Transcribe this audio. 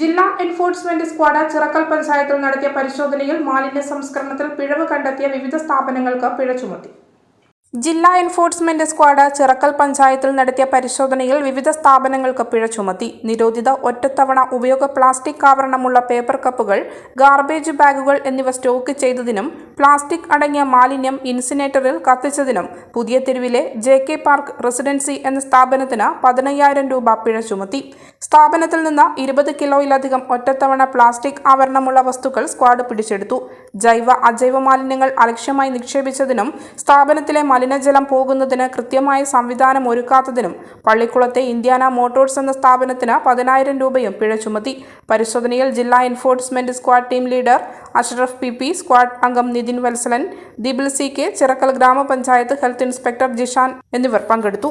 ജില്ലാ enforcement squad Chirakkal പഞ്ചായത്തിൽ നടത്തിയ പരിശോധനയിൽ മാലിന്യ സംസ്കരണത്തിൽ പിഴവ് കണ്ടെത്തിയ വിവിധ സ്ഥാപനങ്ങൾക്ക് പിഴ ചുമത്തി. ജില്ലാ എൻഫോഴ്സ്മെന്റ് സ്ക്വാഡ് ചിറക്കൽ പഞ്ചായത്തിൽ നടത്തിയ പരിശോധനയിൽ വിവിധ സ്ഥാപനങ്ങൾക്ക് പിഴ ചുമത്തി. നിരോധിത ഒറ്റത്തവണ ഉപയോഗ പ്ലാസ്റ്റിക് ആവരണമുള്ള പേപ്പർ കപ്പുകൾ ഗാർബേജ് ബാഗുകൾ എന്നിവ സ്റ്റോക്ക് ചെയ്തതിനും പ്ലാസ്റ്റിക് അടങ്ങിയ മാലിന്യം ഇൻസിനേറ്ററിൽ കത്തിച്ചതിനും പുതിയ തെരുവിലെ ജെ കെ പാർക്ക് റെസിഡൻസി എന്ന സ്ഥാപനത്തിന് പതിനയ്യായിരം രൂപ പിഴ ചുമത്തി. സ്ഥാപനത്തിൽ നിന്ന് ഇരുപത് കിലോയിലധികം ഒറ്റത്തവണ പ്ലാസ്റ്റിക് ആവരണമുള്ള വസ്തുക്കൾ സ്ക്വാഡ് പിടിച്ചെടുത്തു. ജൈവ അജൈവ മാലിന്യങ്ങൾ അലക്ഷ്യമായി നിക്ഷേപിച്ചതിനും സ്ഥാപനത്തിലെ മലിനജലം പോകുന്നതിന് കൃത്യമായ സംവിധാനം ഒരുക്കാത്തതിനും പള്ളിക്കുളത്തെ ഇന്ത്യാന മോട്ടോഴ്സ് എന്ന സ്ഥാപനത്തിന് പതിനായിരം രൂപയും പിഴ ചുമത്തി. പരിശോധനയിൽ ജില്ലാ enforcement squad team leader Ashraf P P squad അംഗം നിതിൻ വത്സലൻ ദിബിൾ സി കെ ചിറക്കൽ ഗ്രാമപഞ്ചായത്ത് ഹെൽത്ത് ഇൻസ്പെക്ടർ ജിഷാൻ എന്നിവർ പങ്കെടുത്തു.